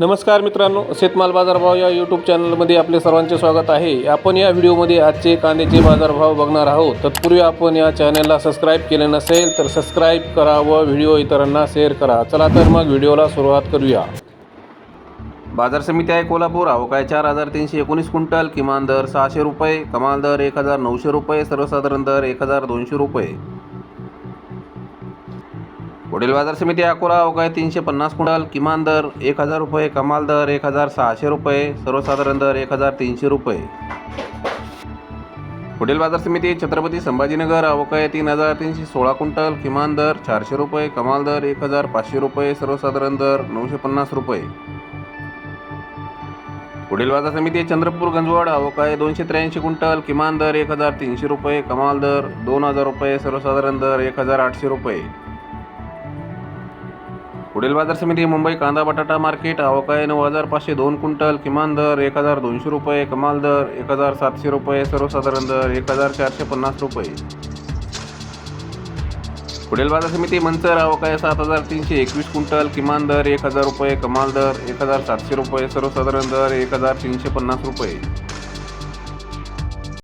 नमस्कार मित्रांनो शेतमाल बाजारभाव या यूट्यूब चॅनलमध्ये आपले सर्वांचे स्वागत आहे. आपण या व्हिडिओमध्ये आजचे कांद्याचे बाजारभाव बघणार आहोत. तत्पूर्वी आपण या चॅनलला सबस्क्राईब केले नसेल तर सबस्क्राईब करा व व्हिडिओ इतरांना शेअर करा. चला तर मग व्हिडिओला सुरुवात करूया. बाजार समिती आहे कोल्हापूर. अवकाळी चार हजार तीनशे एकोणीस क्विंटल. किमान दर सहाशे रुपये. कमाल दर एक हजार नऊशे रुपये. सर्वसाधारण दर एक हजार दोनशे रुपये. पुढील बाजार समिती अकोला अवकाय तीनशे पन्नास क्विंटल किमान दर एक हजार रुपये कमाल दर एक हजार सहाशे रुपये सर्वसाधारण दर एक हजार तीनशे रुपये. पुढील बाजार समिती छत्रपती संभाजीनगर अवकाय तीन हजार तीनशे सोळा क्विंटल किमान दर चारशे रुपये कमाल दर एक हजार पाचशे रुपये सर्वसाधारण दर नऊशे पन्नास रुपये. पुढील बाजार समिती चंद्रपूर गंजवड अवकाय दोनशे त्र्याऐंशी क्विंटल किमान दर एक हजार तीनशे रुपये कमाल दर दोन हजार रुपये सर्वसाधारण दर एक हजार आठशे रुपये. पुढील बाजार समिती मुंबई कांदा बटाटा मार्केट आवकाय नऊ हजार पाचशे दोन क्विंटल किमान दर एक हजार दोनशे रुपये कमाल दर एक हजार सातशे रुपये सर्वसाधारण दर एक हजार चारशे पन्नास रुपये. पुढील बाजार समिती मंचर आवकाय सात हजार तीनशे एकवीस क्विंटल किमान दर एक हजार रुपये कमाल दर एक हजार सातशे रुपये सर्वसाधारण दर एक हजार तीनशे पन्नास रुपये.